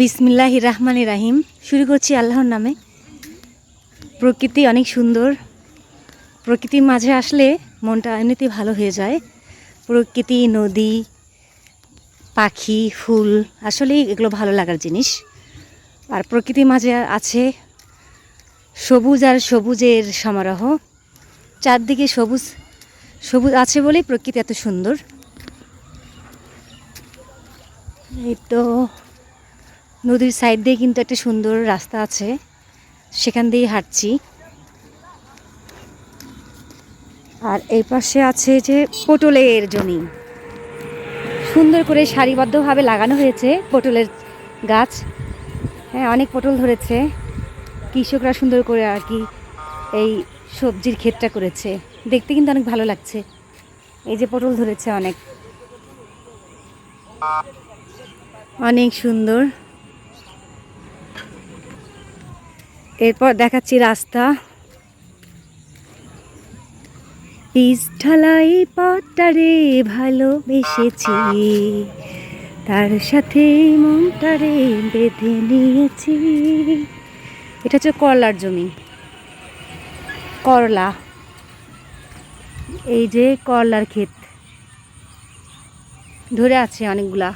বিসমিল্লাহ রহমান রাহিম। শুরু করছি আল্লাহর নামে। প্রকৃতি অনেক সুন্দর। প্রকৃতির মাঝে আসলে মনটা এমনিতেই ভালো হয়ে যায়। প্রকৃতি, নদী, পাখি, ফুল, আসলেই এগুলো ভালো লাগার জিনিস। আর প্রকৃতির মাঝে আছে সবুজ আর সবুজের সমারোহ। চারদিকে সবুজ সবুজ আছে বলেই প্রকৃতি এত সুন্দর। এই তো নদীর সাইড দিয়ে কিন্তু একটা সুন্দর রাস্তা আছে। সেখান দিয়েই হাঁটছি। আর এই পাশে আছে যে পটলের জমি। সুন্দর করে সারিবদ্ধভাবে লাগানো হয়েছে পটলের গাছ। হ্যাঁ অনেক পটল ধরেছে। কৃষকরা সুন্দর করে আর কি এই সবজির ক্ষেতটা করেছে। দেখতে কিন্তু অনেক ভালো লাগছে। এই যে পটল ধরেছে অনেক। অনেক সুন্দর। এরপর দেখাচ্ছি রাস্তা। পিস ঢালাই পথটারে ভালোবেসেছি। তার সাথে মনটারে বেঁধে নিয়েছি। এটা হচ্ছে করলার জমি। করলা। এই যে করলার ক্ষেত। ধরে আছে অনেকগুলা।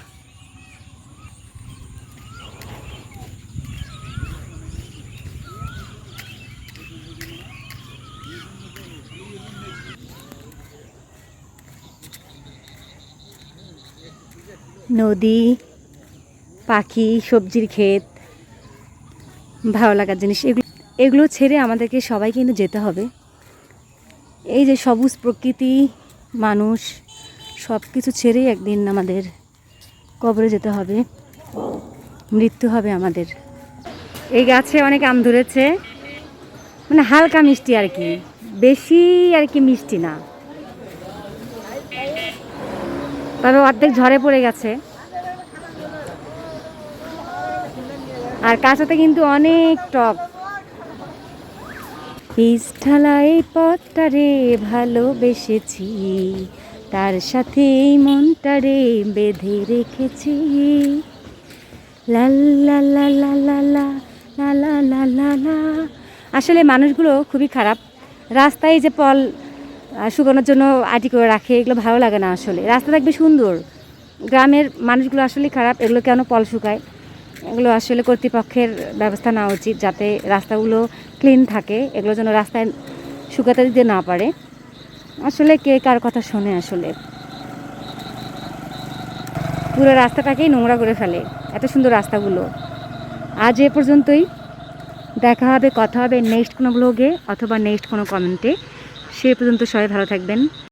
নদী, পাখি, সবজির ক্ষেত, ভালো লাগার জিনিস, এগুলো এগুলো ছেড়ে আমাদেরকে সবাই কিন্তু যেতে হবে। এই যে সবুজ প্রকৃতি, মানুষ সব কিছু ছেড়েই একদিন আমাদের কবরে যেতে হবে। মৃত্যু হবে আমাদের। এই গাছে অনেক আম ধরেছে। মানে হালকা মিষ্টি আর কি। বেশি আর কি মিষ্টি না। তবে অর্ধেক ঝরে পড়ে গেছে আর কাঁচাতে কিন্তু অনেক টক পিস্ঠালা পথটা রে ভালোবেসেছি তার সাথে এই মনটারে বেঁধে রেখেছি আসলে মানুষগুলো খুবই খারাপ রাস্তায় যে পল শুকানোর জন্য আটি করে রাখে, এগুলো ভালো লাগে না আসলে। রাস্তা দেখবে সুন্দর। গ্রামের মানুষগুলো আসলে খারাপ, এগুলো কেন পল শুকায়? এগুলো আসলে কর্তৃপক্ষের ব্যবস্থা নেওয়া উচিত যাতে রাস্তাগুলো ক্লিন থাকে, এগুলো যেন রাস্তায় শুকাতে দিতে না পারে। আসলে কে কার কথা শোনে আসলে? পুরো রাস্তাটাকেই নোংরা করে ফেলে, এত সুন্দর রাস্তাগুলো। আজ এ পর্যন্তই। দেখা হবে, কথা হবে নেক্সট কোনো ব্লগে অথবা নেক্সট কোনো কমেন্টে সে পর্যন্ত সবাই ভালো থাকবেন।